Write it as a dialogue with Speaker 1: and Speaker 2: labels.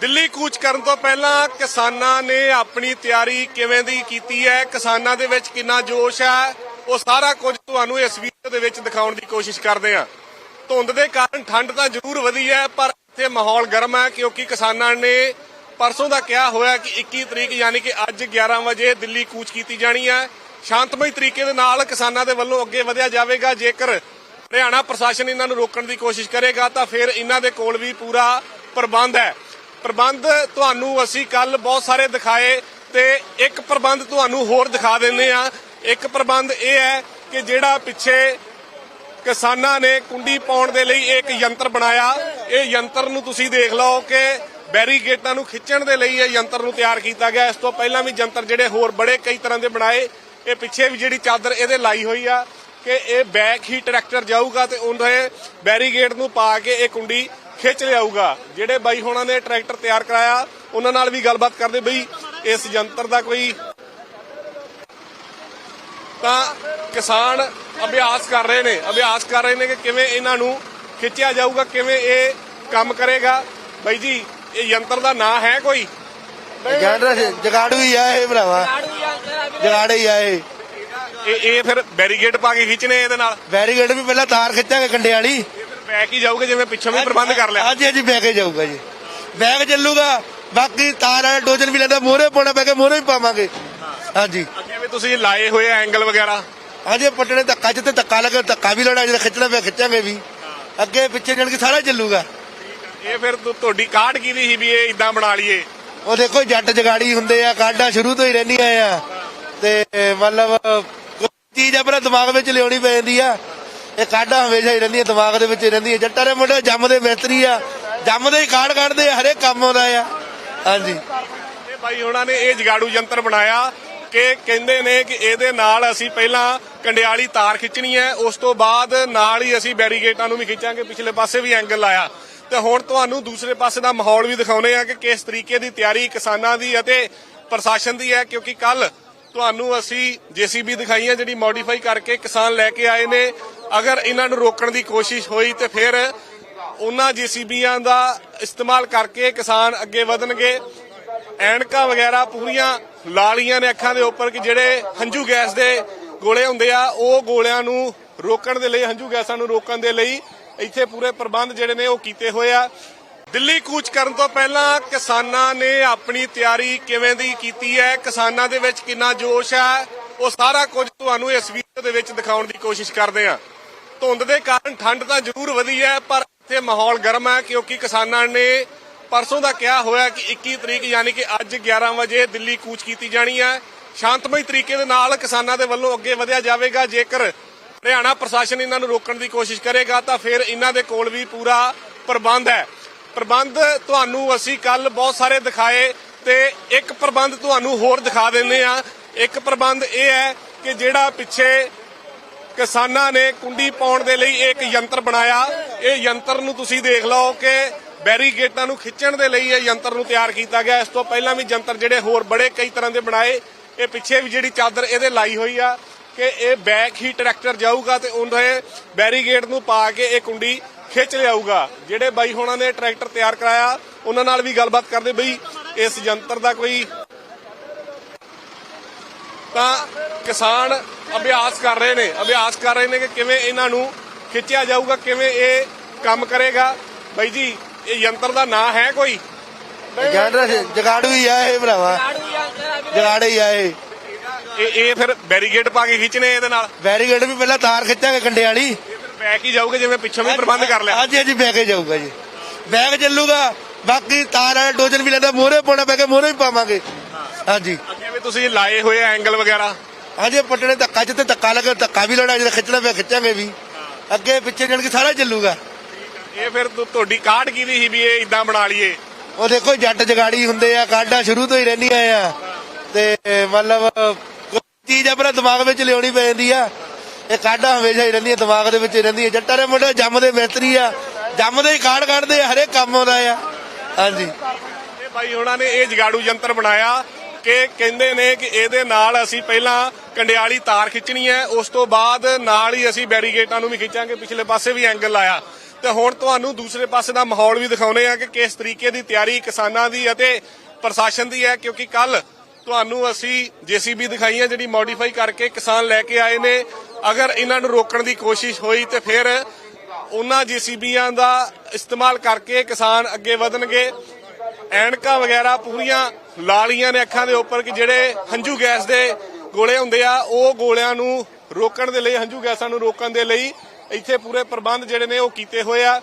Speaker 1: ਦਿੱਲੀ ਕੂਚ ਕਰਨ ਤੋਂ ਪਹਿਲਾਂ ਕਿਸਾਨਾਂ ਨੇ ਆਪਣੀ ਤਿਆਰੀ ਕਿਵੇਂ ਦੀ ਕੀਤੀ ਹੈ? ਕਿਸਾਨਾਂ ਦੇ ਵਿੱਚ ਕਿੰਨਾ ਜੋਸ਼ ਹੈ? ਉਹ ਸਾਰਾ ਕੁਝ ਤੁਹਾਨੂੰ ਇਸ ਵੀਡੀਓ ਦੇ ਵਿੱਚ ਦਿਖਾਉਣ ਦੀ ਕੋਸ਼ਿਸ਼ ਕਰਦੇ ਹਾਂ। ਧੁੰਦ ਦੇ ਕਾਰਨ ਠੰਡ ਤਾਂ ਜ਼ਰੂਰ ਵਧੀ ਹੈ, ਪਰ ਇੱਥੇ ਮਾਹੌਲ ਗਰਮ ਹੈ ਕਿਉਂਕਿ ਕਿਸਾਨਾਂ ਨੇ ਪਰਸੋਂ ਦਾ ਕਿਹਾ ਹੋਇਆ ਕਿ 21 ਤਰੀਕ ਯਾਨੀ ਕਿ ਅੱਜ 11 ਵਜੇ ਦਿੱਲੀ ਕੂਚ ਕੀਤੀ ਜਾਣੀ ਹੈ। ਸ਼ਾਂਤਮਈ ਤਰੀਕੇ ਦੇ ਨਾਲ ਕਿਸਾਨਾਂ ਦੇ ਵੱਲੋਂ ਅੱਗੇ ਵਧਿਆ ਜਾਵੇਗਾ। ਜੇਕਰ ਹਰਿਆਣਾ ਪ੍ਰਸ਼ਾਸਨ ਇਹਨਾਂ ਨੂੰ ਰੋਕਣ ਦੀ ਕੋਸ਼ਿਸ਼ ਕਰੇਗਾ ਤਾਂ ਫਿਰ ਇਹਨਾਂ ਦੇ ਕੋਲ ਵੀ ਪੂਰਾ ਪ੍ਰਬੰਧ ਹੈ। ਪ੍ਰਬੰਧ ਤੁਹਾਨੂੰ ਅਸੀਂ ਕੱਲ ਬਹੁਤ ਸਾਰੇ ਦਿਖਾਏ ਤੇ ਇੱਕ ਪ੍ਰਬੰਧ ਤੁਹਾਨੂੰ ਹੋਰ ਦਿਖਾ ਦਿੰਦੇ ਆ ਇੱਕ ਪ੍ਰਬੰਧ ਇਹ ਹੈ ਕਿ ਜਿਹੜਾ ਪਿੱਛੇ ਕਿਸਾਨਾਂ ਨੇ ਕੁੰਡੀ ਪਾਉਣ ਦੇ ਲਈ ਇੱਕ ਯੰਤਰ ਬਣਾਇਆ। ਇਹ ਯੰਤਰ ਨੂੰ ਤੁਸੀਂ ਦੇਖ ਲਓ ਕਿ ਬੈਰੀਗੇਟਾਂ ਨੂੰ ਖਿੱਚਣ ਦੇ ਲਈ ਇਹ ਯੰਤਰ ਨੂੰ ਤਿਆਰ ਕੀਤਾ ਗਿਆ। ਇਸ ਤੋਂ ਪਹਿਲਾਂ ਵੀ ਯੰਤਰ ਜਿਹੜੇ ਹੋਰ ਬੜੇ ਕਈ ਤਰ੍ਹਾਂ ਦੇ ਬਣਾਏ। ਇਹ ਪਿੱਛੇ ਵੀ ਜਿਹੜੀ ਚਾਦਰ ਇਹਦੇ ਲਾਈ ਹੋਈ ਆ ਕਿ ਇਹ ਬੈਕ ਹੀ ਟਰੈਕਟਰ ਜਾਊਗਾ ਤੇ ਉਹਦੇ ਬੈਰੀਗੇਟ ਨੂੰ ਪਾ ਕੇ ਇਹ ਕੁੰਡੀ ਖਿੱਚ ਲਿਆਊਗਾ। ਜਿਹੜੇ ਬਾਈ ਹੋਣਾ ਨੇ ਟਰੈਕਟਰ ਤਿਆਰ ਕਰਾਇਆ ਉਹਨਾਂ ਨਾਲ ਵੀ ਗੱਲਬਾਤ ਕਰਦੇ ਬਈ ਇਸ ਯੰਤਰ ਦਾ ਕੋਈ ਤਾਂ ਕਿਸਾਨ ਅਭਿਆਸ ਕਰ ਰਹੇ ਨੇ। ਅਭਿਆਸ ਕਰ ਰਹੇ ਨੇ ਕਿ ਕਿਵੇਂ ਇਹਨਾਂ ਨੂੰ ਖਿੱਚਿਆ ਜਾਊਗਾ ਕਿਵੇਂ ਇਹ ਕੰਮ ਕਰੇਗਾ। ਬਾਈ ਜੀ ਇਹ ਯੰਤਰ ਦਾ ਨਾਂ ਹੈ ਕੋਈ?
Speaker 2: ਜਗਾੜੂ ਹੀ ਆ ਇਹ ਭਰਾਵਾ। ਜਗਾੜੇ ਹੀ ਆ ਇਹ।
Speaker 1: ਇਹ ਇਹ ਫਿਰ ਬੈਰੀਗੇਟ ਪਾ ਕੇ ਖਿੱਚਣੇ ਇਹਦੇ ਨਾਲ?
Speaker 2: ਬੈਰੀਗੇਡ ਵੀ ਪਹਿਲਾਂ ਤਾਰ ਖਿੱਚਾਂਗੇ ਕੰਡੇ ਵਾਲੀ।
Speaker 1: ਇਹ ਬੈਕ ਹੀ ਜਾਊਗਾ ਜਿਵੇਂ ਪਿੱਛੋਂ ਵੀ ਪ੍ਰਬੰਧ ਕਰ ਲਿਆ।
Speaker 2: ਹਾਂਜੀ ਹਾਂਜੀ ਬੈਗ ਜਾਊਗਾ ਜੀ। ਬੈਗ ਚੱਲੂਗਾ ਬਾਕੀ ਤਾਰ ਵਾਲਾ ਡੋਜਨ ਵੀ ਲੈਂਦਾ ਮੋਹਰੇ ਪਾਉਣਾ ਪੈ ਕੇ ਮੋਹਰੇ ਵੀ ਪਾਵਾਂਗੇ। ਹਾਂਜੀ।
Speaker 1: ਅੱਗੇ ਵੀ ਤੁਸੀਂ ਲਾਏ ਹੋਏ ਐਂਗਲ ਵਗੈਰਾ?
Speaker 2: ਹਾਂਜੀ ਪੱਟਣੇ ਧੱਕਾ ਜਿੱਤੇ ਧੱਕਾ ਲੱਗੇ ਧੱਕਾ ਵੀ ਲਾਉਣਾ ਜਦੋਂ ਖਿੱਚਣਾ ਪਿਆ ਖਿੱਚਾਂਗੇ ਵੀ। ਅੱਗੇ ਪਿੱਛੇ ਜਾਣ ਕੇ ਸਾਰਾ ਚੱਲੂਗਾ।
Speaker 1: ਇਹ ਫਿਰ ਤੁ- ਤੁਹਾਡੀ ਕਾਢ ਕਿਹਦੀ ਸੀ ਵੀ ਇਹ ਇਦਾਂ ਬਣਾ ਲਈਏ?
Speaker 2: ਉਹ ਦੇਖੋ ਜੱਟ ਜਗਾੜੀ ਹੁੰਦੇ ਆ ਕਾਢਾਂ ਸ਼ੁਰੂ ਤੋਂ ਹੀ ਰਹਿੰਦੀਆਂ ਆ। ਤੇ ਮਤਲਬ ਕੋਈ ਚੀਜ਼ ਆਪਣਾ ਦਿਮਾਗ ਵਿੱਚ ਲਿਆਉਣੀ ਪੈ ਜਾਂਦੀ ਆ। ਇਹ ਕਾਢਾਂ ਹਮੇਸ਼ਾ ਹੀ ਰਹਿੰਦੀਆਂ, ਦਿਮਾਗ ਦੇ ਵਿੱਚ ਹੀ ਰਹਿੰਦੀਆਂ। ਜੱਟਾਂ ਦੇ ਮੁੰਡੇ ਜੰਮਦੇ ਮਿਸਤਰੀ ਆ। ਜੰਮਦੇ ਹੀ ਕਾਢ ਕੱਢਦੇ ਆ ਹਰੇਕ ਕੰਮ ਆਉਂਦਾ ਆ। ਹਾਂਜੀ।
Speaker 1: ਇਹ ਬਾਈ ਉਹਨਾਂ ਨੇ ਇਹ ਜਗਾੜੂ ਯੰਤਰ ਬਣਾਇਆ ਕਿ ਕਹਿੰਦੇ ਨੇ ਕਿ ਇਹਦੇ ਨਾਲ ਅਸੀਂ ਪਹਿਲਾਂ ਕੰਡਿਆਲੀ ਤਾਰ ਖਿੱਚਣੀ ਹੈ, ਉਸ ਤੋਂ ਬਾਅਦ ਨਾਲ ਹੀ ਅਸੀਂ ਬੈਰੀਗੇਟਾਂ ਨੂੰ ਵੀ ਖਿੱਚਾਂਗੇ, ਪਿਛਲੇ ਪਾਸੇ ਵੀ ਐਂਗਲ ਲਾਇਆ ਤੇ ਹੁਣ ਤੁਹਾਨੂੰ ਦੂਸਰੇ ਪਾਸੇ ਦਾ ਮਾਹੌਲ ਵੀ ਦਿਖਾਉਨੇ ਆ ਕਿ ਕਿਸ ਤਰੀਕੇ ਦੀ ਤਿਆਰੀ ਕਿਸਾਨਾਂ ਦੀ ਅਤੇ ਪ੍ਰਸ਼ਾਸਨ ਦੀ ਹੈ, ਕਿਉਂਕਿ ਕੱਲ ਤੁਹਾਨੂੰ ਅਸੀਂ ਜੀਸੀਬੀ ਦਿਖਾਈਆਂ ਜਿਹੜੀ ਮੋਡੀਫਾਈ ਕਰਕੇ ਕਿਸਾਨ ਲੈ ਕੇ ਆਏ ਨੇ। ਅਗਰ ਇਹਨਾਂ ਨੂੰ ਰੋਕਣ ਦੀ ਕੋਸ਼ਿਸ਼ ਹੋਈ ਤੇ ਫਿਰ ਉਹਨਾਂ ਜੀਸੀਬੀਆਂ ਦਾ ਇਸਤੇਮਾਲ ਕਰਕੇ ਕਿਸਾਨ ਅੱਗੇ ਵਧਣਗੇ। ਐਨਕਾਂ ਵਗੈਰਾ ਪੂਰੀਆਂ ਲਾਲੀਆਂ ਨੇ ਅੱਖਾਂ ਦੇ ਉੱਪਰ ਕਿ ਜਿਹੜੇ ਹੰਝੂ ਗੈਸ ਦੇ ਗੋਲੇ ਹੁੰਦੇ ਆ, ਉਹ ਗੋਲਿਆਂ ਨੂੰ ਰੋਕਣ ਦੇ ਲਈ, ਹੰਝੂ ਗੈਸਾਂ ਨੂੰ ਰੋਕਣ ਦੇ ਲਈ ਇੱਥੇ ਪੂਰੇ ਪ੍ਰਬੰਧ ਜਿਹੜੇ ਨੇ ਉਹ ਕੀਤੇ ਹੋਏ ਆ। ਦਿੱਲੀ ਕੂਚ ਕਰਨ ਤੋਂ ਪਹਿਲਾਂ ਕਿਸਾਨਾਂ ਨੇ ਆਪਣੀ ਤਿਆਰੀ ਕਿਵੇਂ ਦੀ ਕੀਤੀ ਹੈ? ਕਿਸਾਨਾਂ ਦੇ ਵਿੱਚ ਕਿੰਨਾ ਜੋਸ਼ ਹੈ? ਉਹ ਸਾਰਾ ਕੁਝ ਤੁਹਾਨੂੰ ਇਸ ਵੀਡੀਓ ਦੇ ਵਿੱਚ ਦਿਖਾਉਣ ਦੀ ਕੋਸ਼ਿਸ਼ ਕਰਦੇ ਹਾਂ। ਧੁੰਦ ਦੇ ਕਾਰਨ ਠੰਡ ਤਾਂ ਜ਼ਰੂਰ ਵਧੀ ਹੈ, ਪਰ ਇੱਥੇ ਮਾਹੌਲ ਗਰਮ ਹੈ ਕਿਉਂਕਿ ਕਿਸਾਨਾਂ ਨੇ ਪਰਸੋਂ ਦਾ ਕਿਹਾ ਹੋਇਆ ਕਿ 21 ਤਰੀਕ ਯਾਨੀ ਕਿ ਅੱਜ 11 ਵਜੇ ਦਿੱਲੀ ਕੂਚ ਕੀਤੀ ਜਾਣੀ ਹੈ। ਸ਼ਾਂਤਮਈ ਤਰੀਕੇ ਦੇ ਨਾਲ ਕਿਸਾਨਾਂ ਦੇ ਵੱਲੋਂ ਅੱਗੇ ਵਧਿਆ ਜਾਵੇਗਾ। ਜੇਕਰ ਹਰਿਆਣਾ ਪ੍ਰਸ਼ਾਸਨ ਇਹਨਾਂ ਨੂੰ ਰੋਕਣ ਦੀ ਕੋਸ਼ਿਸ਼ ਕਰੇਗਾ, ਤਾਂ ਫਿਰ ਇਹਨਾਂ ਦੇ ਕੋਲ ਵੀ ਪੂਰਾ ਪ੍ਰਬੰਧ ਹੈ। ਪ੍ਰਬੰਧ ਤੁਹਾਨੂੰ ਅਸੀਂ ਕੱਲ ਬਹੁਤ ਸਾਰੇ ਦਿਖਾਏ ਤੇ ਇੱਕ ਪ੍ਰਬੰਧ ਤੁਹਾਨੂੰ ਹੋਰ ਦਿਖਾ ਦਿੰਦੇ ਆ ਇੱਕ ਪ੍ਰਬੰਧ ਇਹ ਹੈ ਕਿ ਜਿਹੜਾ ਪਿੱਛੇ ਕਿਸਾਨਾਂ ਨੇ ਕੁੰਡੀ ਪਾਉਣ ਦੇ ਲਈ ਇੱਕ ਯੰਤਰ ਬਣਾਇਆ। ਇਹ ਯੰਤਰ ਨੂੰ ਤੁਸੀਂ ਦੇਖ ਲਓ ਕਿ ਬੈਰੀਗੇਟਾਂ ਨੂੰ ਖਿੱਚਣ ਦੇ ਲਈ ਇਹ ਯੰਤਰ ਨੂੰ ਤਿਆਰ ਕੀਤਾ ਗਿਆ। ਇਸ ਤੋਂ ਪਹਿਲਾਂ ਵੀ ਯੰਤਰ ਜਿਹੜੇ ਹੋਰ ਬੜੇ ਕਈ ਤਰ੍ਹਾਂ ਦੇ ਬਣਾਏ। ਇਹ ਪਿੱਛੇ ਵੀ ਜਿਹੜੀ ਚਾਦਰ ਇਹਦੇ ਲਾਈ ਹੋਈ ਆ ਕਿ ਇਹ ਬੈਕ ਹੀ ਟਰੈਕਟਰ ਜਾਊਗਾ ਤੇ ਉਹਦੇ ਬੈਰੀਗੇਟ ਨੂੰ ਪਾ ਕੇ ਇਹ ਕੁੰਡੀ ਖਿੱਚ ਲਿਆਊਗਾ। ਜਿਹੜੇ ਬਾਈ ਹੋਣਾ ਨੇ ਟਰੈਕਟਰ ਤਿਆਰ ਕਰਾਇਆ, ਉਹਨਾਂ ਨਾਲ ਵੀ ਗੱਲਬਾਤ ਕਰਦੇ ਬਈ, ਇਸ ਯੰਤਰ ਦਾ ਕੋਈ ਤਾਂ ਕਿਸਾਨ ਅਭਿਆਸ ਕਰ ਰਹੇ ਨੇ। ਅਭਿਆਸ ਕਰ ਰਹੇ ਨੇ ਕਿ ਕਿਵੇਂ ਇਹਨਾਂ ਨੂੰ ਖਿੱਚਿਆ ਜਾਊਗਾ ਕਿਵੇਂ ਇਹ ਕੰਮ ਕਰੇਗਾ। ਬਾਈ ਜੀ ਇਹ ਯੰਤਰ ਦਾ ਨਾਂ ਹੈ ਕੋਈ?
Speaker 2: ਜਗਾੜੂ ਹੀ ਆ ਇਹ ਭਰਾਵਾ। ਜਗਾੜੇ ਹੀ ਆ ਇਹ।
Speaker 1: ਇਹ ਇਹ ਫਿਰ ਬੈਰੀਗੇਟ ਪਾ ਕੇ ਖਿੱਚਣੇ ਇਹਦੇ ਨਾਲ?
Speaker 2: ਬੈਰੀਗੇਡ ਵੀ ਪਹਿਲਾਂ ਤਾਰ ਖਿੱਚਾਂਗੇ ਕੰਡੇ ਵਾਲੀ।
Speaker 1: ਇਹ ਫਿਰ ਬੈਕ ਹੀ ਜਾਊਗਾ ਜਿਵੇਂ ਪਿੱਛੋਂ ਵੀ ਪ੍ਰਬੰਧ ਕਰ ਲਿਆ।
Speaker 2: ਹਾਂਜੀ ਹਾਂਜੀ ਬੈਗ ਜਾਊਗਾ ਜੀ। ਬੈਗ ਚੱਲੂਗਾ। ਬਾਕੀ ਤਾਰ ਵਾਲਾ ਡੋਜਨ ਵੀ ਲੈਂਦਾ ਮੋਹਰੇ ਪਾਉਣਾ ਪੈ ਕੇ ਮੋਹਰੇ ਵੀ ਪਾਵਾਂਗੇ। ਹਾਂਜੀ।
Speaker 1: ਅੱਗੇ ਵੀ ਤੁਸੀਂ ਲਾਏ ਹੋਏ ਐਂਗਲ ਵਗੈਰਾ?
Speaker 2: ਹਾਂਜੀ ਪੱਟਣੇ ਧੱਕਾ ਜਿੱਤੇ ਧੱਕਾ ਲੱਗੇ ਧੱਕਾ ਵੀ ਲਾਉਣਾ ਜਦੋਂ ਖਿੱਚਣਾ ਪਿਆ ਖਿੱਚਾਂਗੇ ਵੀ। ਅੱਗੇ ਪਿੱਛੇ ਜਾਣ ਕੇ ਸਾਰਾ ਚੱਲੂਗਾ।
Speaker 1: ਇਹ ਫਿਰ ਤੁ- ਤੁਹਾਡੀ ਕਾਢ ਕਿਹਦੀ ਸੀ ਵੀ ਇਹ ਇਦਾਂ ਬਣਾ ਲਈਏ?
Speaker 2: ਉਹ ਦੇਖੋ ਜੱਟ ਜਗਾੜੀ ਹੁੰਦੇ ਆ ਕਾਢਾਂ ਸ਼ੁਰੂ ਤੋਂ ਹੀ ਰਹਿੰਦੀਆਂ ਆ। ਤੇ ਮਤਲਬ ਕੋਈ ਚੀਜ਼ ਆਪਣਾ ਦਿਮਾਗ ਵਿੱਚ ਲਿਆਉਣੀ ਪੈ ਜਾਂਦੀ ਆ। ਇਹ ਕਾਢਾਂ ਹਮੇਸ਼ਾ ਹੀ ਰਹਿੰਦੀਆਂ ਦਿਮਾਗ ਦੇ ਵਿੱਚ ਹੀ ਰਹਿੰਦੀਆਂ। ਜੱਟਾਂ ਦੇ ਮੁੰਡੇ ਜੰਮਦੇ ਮਿਸਤਰੀ ਆ। ਜੰਮਦੇ ਹੀ ਕਾਢ ਕੱਢਦੇ ਆ ਹਰੇਕ ਕੰਮ ਆਉਂਦਾ ਆ। ਹਾਂਜੀ।
Speaker 1: ਇਹ ਬਾਈ ਉਹਨਾਂ ਨੇ ਇਹ ਜਗਾੜੂ ਯੰਤਰ ਬਣਾਇਆ ਕਿ ਕਹਿੰਦੇ ਨੇ ਕਿ ਇਹਦੇ ਨਾਲ ਅਸੀਂ ਪਹਿਲਾਂ ਕੰਡਿਆਲੀ ਤਾਰ ਖਿੱਚਣੀ ਹੈ, ਉਸ ਤੋਂ ਬਾਅਦ ਨਾਲ ਹੀ ਅਸੀਂ ਬੈਰੀਗੇਟਾਂ ਨੂੰ ਵੀ ਖਿੱਚਾਂਗੇ, ਪਿਛਲੇ ਪਾਸੇ ਵੀ ਐਂਗਲ ਲਾਇਆ ਤੇ ਹੁਣ ਤੁਹਾਨੂੰ ਦੂਸਰੇ ਪਾਸੇ ਦਾ ਮਾਹੌਲ ਵੀ ਦਿਖਾਉਨੇ ਆ ਕਿ ਕਿਸ ਤਰੀਕੇ ਦੀ ਤਿਆਰੀ ਕਿਸਾਨਾਂ ਦੀ ਅਤੇ ਪ੍ਰਸ਼ਾਸਨ ਦੀ ਹੈ, ਕਿਉਂਕਿ ਕੱਲ ਤੁਹਾਨੂੰ ਅਸੀਂ ਜੀਸੀਬੀ ਦਿਖਾਈ ਹੈ, ਜਿਹੜੀ ਮੋਡੀਫਾਈ ਕਰਕੇ ਕਿਸਾਨ ਲੈ ਕੇ ਆਏ ਨੇ। ਅਗਰ ਇਹਨਾਂ ਨੂੰ ਰੋਕਣ ਦੀ ਕੋਸ਼ਿਸ਼ ਹੋਈ ਤੇ ਫਿਰ ਉਹਨਾਂ ਜੀਸੀਬੀਆਂ ਦਾ ਇਸਤੇਮਾਲ ਕਰਕੇ ਕਿਸਾਨ ਅੱਗੇ ਵਧਣਗੇ। ਐਨਕਾਂ ਵਗੈਰਾ ਪੂਰੀਆਂ ਲਾਲੀਆਂ ਨੇ ਅੱਖਾਂ ਦੇ ਉੱਪਰ ਕਿ ਜਿਹੜੇ ਹੰਝੂ ਗੈਸ ਦੇ ਗੋਲੇ ਹੁੰਦੇ ਆ, ਉਹ ਗੋਲਿਆਂ ਨੂੰ ਰੋਕਣ ਦੇ ਲਈ, ਹੰਝੂ ਗੈਸਾਂ ਨੂੰ ਰੋਕਣ ਦੇ ਲਈ ਇੱਥੇ ਪੂਰੇ ਪ੍ਰਬੰਧ ਜਿਹੜੇ ਨੇ ਉਹ ਕੀਤੇ ਹੋਏ ਆ।